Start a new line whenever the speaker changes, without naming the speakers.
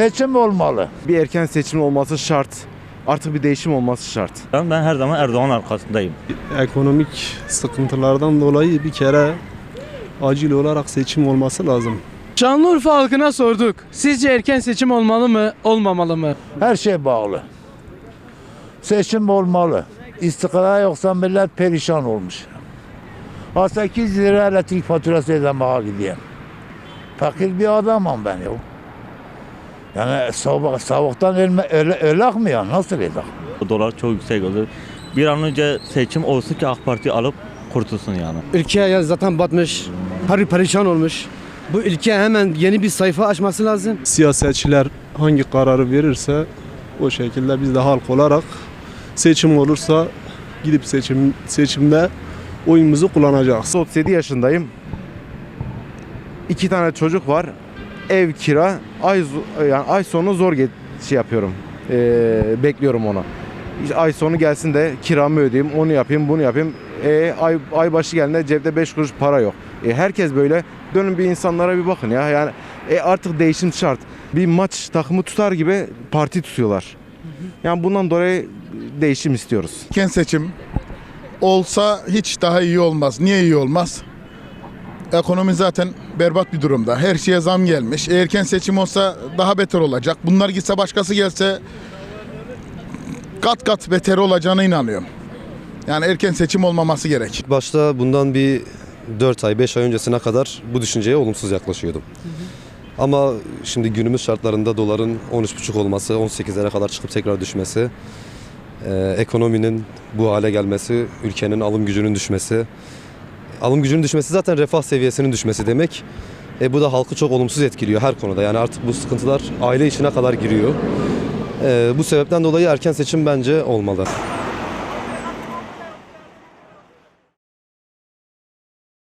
Seçim olmalı.
Bir erken seçim olması şart. Artık bir değişim olması şart.
Ben, ben her zaman Erdoğan arkasındayım.
ekonomik sıkıntılardan dolayı bir kere acil olarak seçim olması lazım.
Şanlıurfa halkına sorduk. Sizce erken seçim olmalı mı, olmamalı mı?
Her şey bağlı. Seçim olmalı. İstikrar yoksa millet perişan olmuş. Ha 8 lira elektrik faturası ödemeye gidiyor. Fakir bir adamım ben ya. Yani soğuk, soğuktan ölme, öle, ölek mi ya? Nasıl ölek?
Dolar çok yüksek oldu. Bir an önce seçim olsun ki AK Parti alıp kurtulsun yani.
Ülke ya zaten batmış, pari perişan olmuş. Bu ülke hemen yeni bir sayfa açması lazım.
Siyasetçiler hangi kararı verirse o şekilde biz de halk olarak seçim olursa gidip seçim seçimde oyumuzu kullanacağız.
37 yaşındayım. İki tane çocuk var. Ev kira. Ay yani ay sonu zor get şey yapıyorum. Ee, bekliyorum onu. İşte ay sonu gelsin de kiramı ödeyeyim, onu yapayım, bunu yapayım. E, ay ay başı geldiğinde cebde 5 kuruş para yok. E, herkes böyle. Dönün bir insanlara bir bakın ya. Yani e, artık değişim şart. Bir maç takımı tutar gibi parti tutuyorlar. Yani bundan dolayı değişim istiyoruz.
erken seçim olsa hiç daha iyi olmaz. Niye iyi olmaz? Ekonomi zaten berbat bir durumda. Her şeye zam gelmiş. Erken seçim olsa daha beter olacak. Bunlar gitse başkası gelse kat kat beter olacağına inanıyorum. Yani erken seçim olmaması gerek.
Başta bundan bir 4 ay 5 ay öncesine kadar bu düşünceye olumsuz yaklaşıyordum. Ama şimdi günümüz şartlarında doların 13,5 olması, 18'lere kadar çıkıp tekrar düşmesi, e, ekonominin bu hale gelmesi, ülkenin alım gücünün düşmesi, alım gücünün düşmesi zaten refah seviyesinin düşmesi demek. E, bu da halkı çok olumsuz etkiliyor her konuda. Yani artık bu sıkıntılar aile içine kadar giriyor. E, bu sebepten dolayı erken seçim bence olmalı.